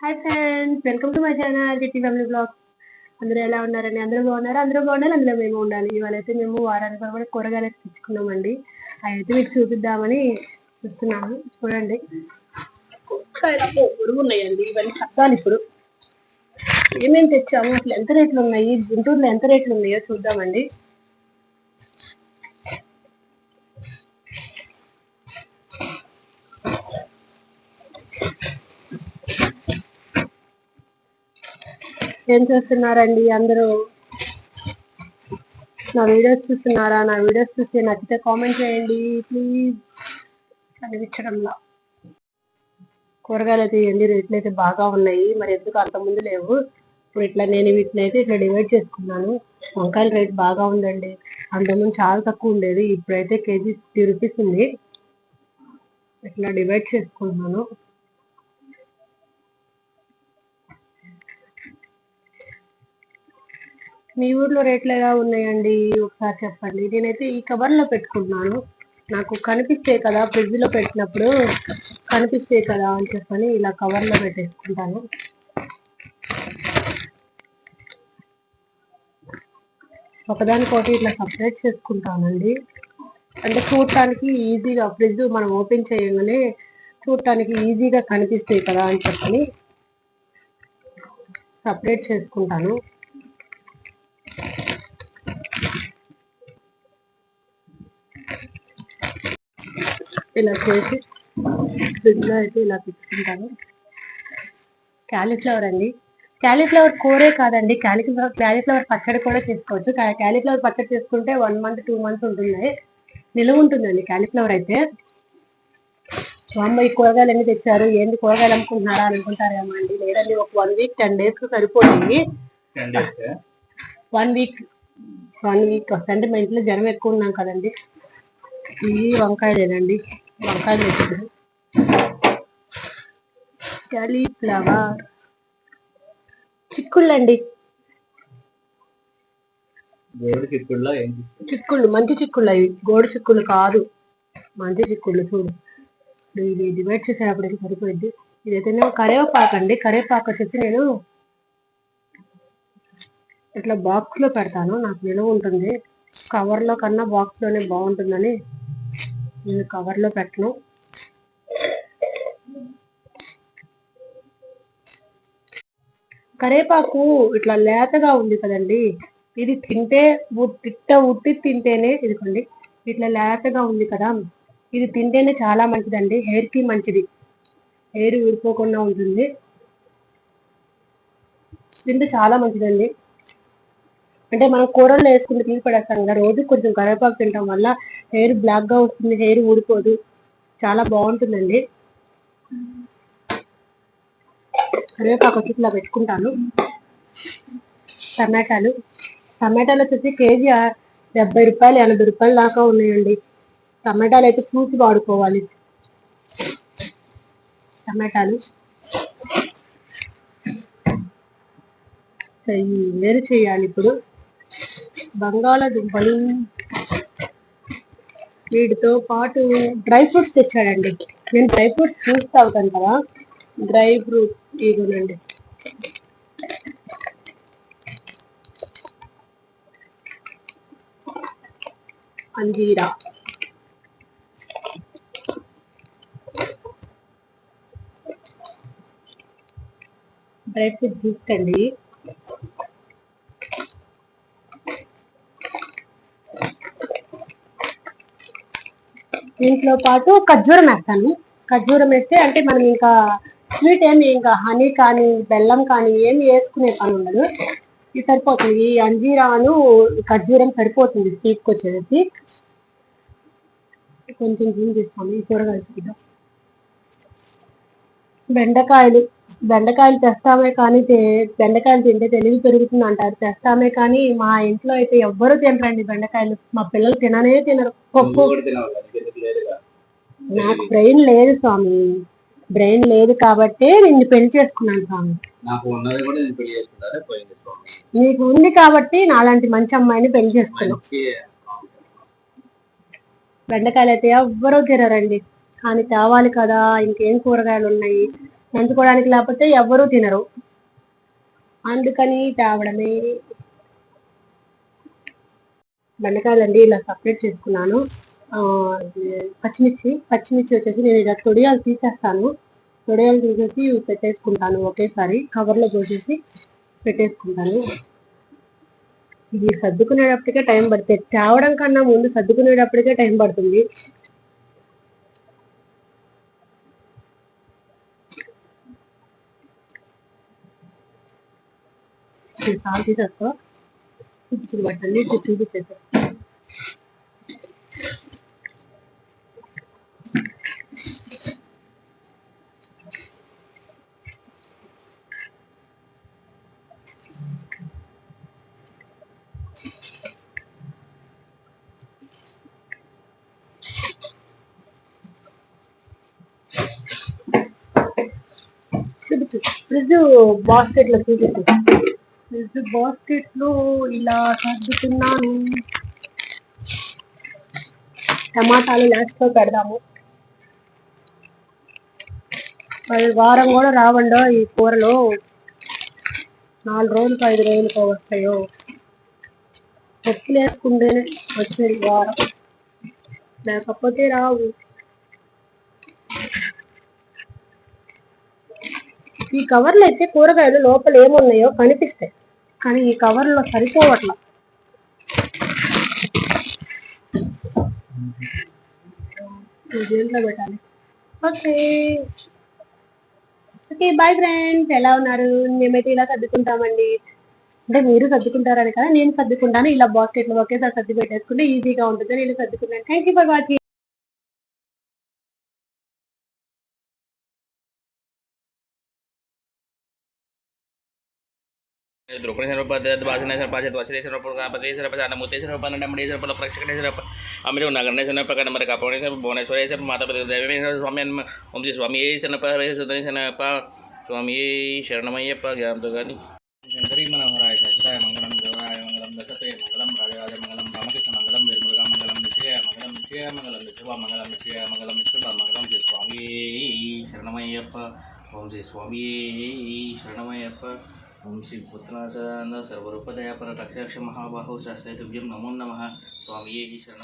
Hi friends welcome to my channel GT family blog అందరూ ఎలా ఉన్నారండి? అందరూ బాగున్నారు? అందరూ బాగున్నారు? అందులో మేము ఉండాలి. ఇవాళ అయితే మేము వారానికి కూడా కూరగాయలు తెచ్చుకున్నామండి. అవి అయితే మీకు చూపిద్దామని చూస్తున్నాను చూడండి. కూరగాయలు ఉన్నాయండి. ఇవన్నీ చెప్పాలి ఇప్పుడు. ఏమేమి తెచ్చాము? అసలు ఎంత రేట్లు ఉన్నాయి? గుంటూరులో ఎంత రేట్లు ఉన్నాయో చూద్దామండి. ఏం చేస్తున్నారండి? అందరూ నా వీడియోస్ చూస్తున్నారా? నా వీడియోస్ చూసి నచ్చితే కామెంట్ చేయండి. ప్లీజ్. కనిపించడంలో. కూరగాయలు అయితే ఎన్ని రేట్లు అయితే బాగా ఉన్నాయి. మరి ఎందుకు అంత ముందు లేవు? ఇప్పుడు ఇట్లా నేను వీటిని అయితే ఇట్లా డివైడ్ చేసుకున్నాను. వంకాయల రేట్ బాగా ఉందండి. అంతకుముందు చాలా తక్కువ ఉండేది. ఇప్పుడైతే కేజీ ఫిఫ్టీ రూపీస్ ఉంది. ఇట్లా డివైడ్ చేసుకుంటున్నాను. మీ ఊర్లో రేట్లు ఎలా ఉన్నాయండి? ఒకసారి చెప్పండి. నేనైతే ఈ కవర్లో పెట్టుకుంటున్నాను. నాకు కనిపిస్తే కదా ఫ్రిడ్జ్లో పెట్టినప్పుడు కనిపిస్తాయి కదా అని చెప్పని ఇలా కవర్లో పెట్టేసుకుంటాను. ఒకదానికొకటి ఇట్లా సపరేట్ చేసుకుంటానండి. అంటే చూడటానికి ఈజీగా ఫ్రిడ్జ్ మనం ఓపెన్ చేయగానే చూడటానికి ఈజీగా కనిపిస్తాయి కదా అని చెప్పని సపరేట్ చేసుకుంటాను. ఇలా చేసి అయితే ఇలా పెట్టుకుంటాను క్యాలీఫ్లవర్ అండి. క్యాలీఫ్లవర్ కూరే కాదండి. క్యాలీఫ్లవర్ క్యాలీఫ్లవర్ పచ్చడి కూడా చేసుకోవచ్చు. క్యాలీఫ్లవర్ పచ్చడి చేసుకుంటే వన్ మంత్ టూ మంత్స్ ఉంటుంది. నిలువ ఉంటుందండి క్యాలీఫ్లవర్ అయితే. అమ్మ ఈ కూరగాయలు ఎన్ని తెచ్చారు? ఏంటి కూరగాయలు అమ్ముకుంటున్నారా అని అనుకుంటారేమో అండి. లేదండి ఒక వన్ వీక్ టెన్ డేస్కు సరిపోతుంది వన్ వీక్ వన్ వీక్ అంటే మా ఇంట్లో జనం ఎక్కువ ఉన్నాం కదండి. ఇవి వంకాయలేనండి. వంకాయలు తెచ్చారు క్యాలీఫ్లవర్ చిక్కుడులో ఏం చిక్కుళ్ళు? మంచి చిక్కుళ్ళు అవి. గోడు చిక్కుళ్ళు కాదు. మంచి చిక్కుళ్ళు చూడు. ఇది డివైడ్ చేసేటప్పుడు సరిపోయింది ఇదైతేనే కరివేపాకు అండి. కరివేపాకు వచ్చేసి నేను ఇట్లా బాక్స్లో పెడతాను. నాకు నిలువ ఉంటుంది. కవర్లో కన్నా బాక్స్లోనే బాగుంటుందని నేను కవర్లో పెట్టను. కరేపాకు ఇట్లా లేతగా ఉంది కదండి. ఇది తింటే తిట్ట ఉట్టి తింటేనే ఇదిగోండి ఇట్లా లేతగా ఉంది కదా. ఇది తింటేనే చాలా మంచిదండి హెయిర్కి మంచిది. హెయిర్ ఊడిపోకుండా ఉంటుంది. తింటే చాలా మంచిదండి. అంటే మనం కూరల్లో వేసుకుంటే తీసి పడేస్తాం కదా రోజు కొంచెం కరివేపాకు తినడం వల్ల హెయిర్ బ్లాక్గా వస్తుంది హెయిర్ ఊడిపోదు. చాలా బాగుంటుందండి. కరివేపాకు వచ్చి ఇట్లా పెట్టుకుంటాను. టమాటాలు. టమాటాలు వచ్చేసి కేజీ డెబ్బై రూపాయలు ఎనభై రూపాయల దాకా ఉన్నాయండి. టమాటాలు అయితే చూసి వాడుకోవాలి. టమాటాలు. వేరు చేయాలి ఇప్పుడు. బంగాళాదుంపలు వీటితో పాటు డ్రై ఫ్రూట్స్ తెచ్చాడండి. నేను డ్రై ఫ్రూట్స్ జ్యూస్ తాగుతాను కదా డ్రై ఫ్రూట్ ఇదిగోనండి అంజీరా. డ్రై ఫ్రూట్ జ్యూస్ అండి. దీంట్లో పాటు ఖర్జూరం వేస్తాను. ఖర్జూరం వేస్తే అంటే మనం ఇంకా స్వీట్ ఏమి ఇంకా హనీ కానీ బెల్లం కానీ ఏమి వేసుకునే పని ఉండదు. ఇది సరిపోతుంది. ఈ అంజీరాను ఖర్జూరం సరిపోతుంది స్వీట్కి వచ్చేసి కొంచెం జూమ్ తీసుకోండి. ఈ కూరగాయలు చూద్దాం. బెండకాయలు బెండకాయలు తెస్తామే కానీ బెండకాయలు తింటే తెలివి పెరుగుతుంది అంటారు. తెస్తామే కానీ మా ఇంట్లో అయితే ఎవ్వరూ తినరండి బెండకాయలు. మా పిల్లలు తిననే తినరు. పప్పు. నాకు బ్రెయిన్ లేదు స్వామి. బ్రెయిన్ లేదు కాబట్టి నిన్ను పెళ్ళి చేసుకున్నాను స్వామి. నాకు నేను ఉంది కాబట్టి నాలాంటి మంచి అమ్మాయిని పెళ్ళి చేసుకున్నావు. మంచి బెండకాయలు అయితే ఎవ్వరూ తినరండి. కానీ తేవాలి కదా ఇంకేం కూరగాయలు ఉన్నాయి? నంచుకోవడానికి లేకపోతే ఎవ్వరూ తినరు. అందుకని తేవడమే. బెండకాయలండి ఇలా సపరేట్ చేసుకున్నాను. ఆ, పచ్చిమిర్చి పచ్చిమిర్చి వచ్చేసి నేను ఇలా తొడియాలు తీసేస్తాను. తొడియాలు తీసేసి పెట్టేసుకుంటాను ఒకేసారి. కవర్లో పోసేసి పెట్టేసుకుంటాను. ఇది సర్దుకునేటప్పటికే టైం పడుతుంది. తేవడం కన్నా ముందు సర్దుకునేటప్పటికే టైం పడుతుంది. ఇది చాలా తీసేస్తా ఇప్పుడు వాటిని చూపించేస్తా ఫ్రిడ్జ్ బాస్కెట్లో ఫ్రిడ్జ్ బాస్కెట్లో ఇలా సర్దుతున్నాను. టమాటాలు లాస్ట్లో పెడదాము. అది వారం కూడా రావండో ఈ కూరలు? నాలుగు రోజులకు ఐదు రోజులకు వస్తాయో? పప్పులు వేసుకుంటేనే వచ్చేది వారం. లేకపోతే రావు. ఈ కవర్లో అయితే కూరగాయలు లోపల ఏమున్నాయో కనిపిస్తాయి. కానీ ఈ కవర్లో సరిపోవట్లా. దేంట్లో పెట్టాలి. ఓకే. Okay bye friends. ఎలా ఉన్నారు? మేమైతే ఇలా సర్దుకుంటామండి. అంటే మీరు సర్దుకుంటారని కదా నేను సర్దుకుంటాను. ఇలా బాస్కెట్లో ఒకేసారి సర్ది పెట్టేసుకుంటే ఈజీగా ఉంటుంది నేను సర్దుకుంటాను థ్యాంక్ యూ ఫర్ వాచింగ్ ద్రుపణేశ్వర రూపాయలు భాషనేశ్వర పాచ వచనేశ్వర రూపాయలు పదేశ్వర పాచ ముత్తేశ్వర రూపాయలు నమ్మడేశ్వర రూపాయలు ప్రక్షకనేశ్వర అమిరి నగరణేశ్వర ప్రకారం మరి కపణేశ్వర భువనేశ్వరేశ్వర మాతాపతి దైవేశ్వర స్వామి అన్న ఓం స్వామి ఏ శరణప స్వామి ఏ శరణమయ్యప్ప జ్ఞానంతో కానీ శంకరీ మనోహరాయ శశిరాయ మంగళం గౌరాయ మంగళం దశతే మంగళం రాజరాజ మంగళం రామకృష్ణ మంగళం మంగళం నిత్య మంగళం నిత్య మంగళం మంగళం నిత్య మంగళం మంగళం స్వామి శరణమయ్యప్ప ఓం శ్రీ స్వామి శరణమయ్యప్ప. ఓం శ్రీ పుత్రనాథ సర్వరూపదయాపర రక్షరక్ష మహాబాహు శాస్త్రతుభ్యం నమో నమ స్వామి శరణ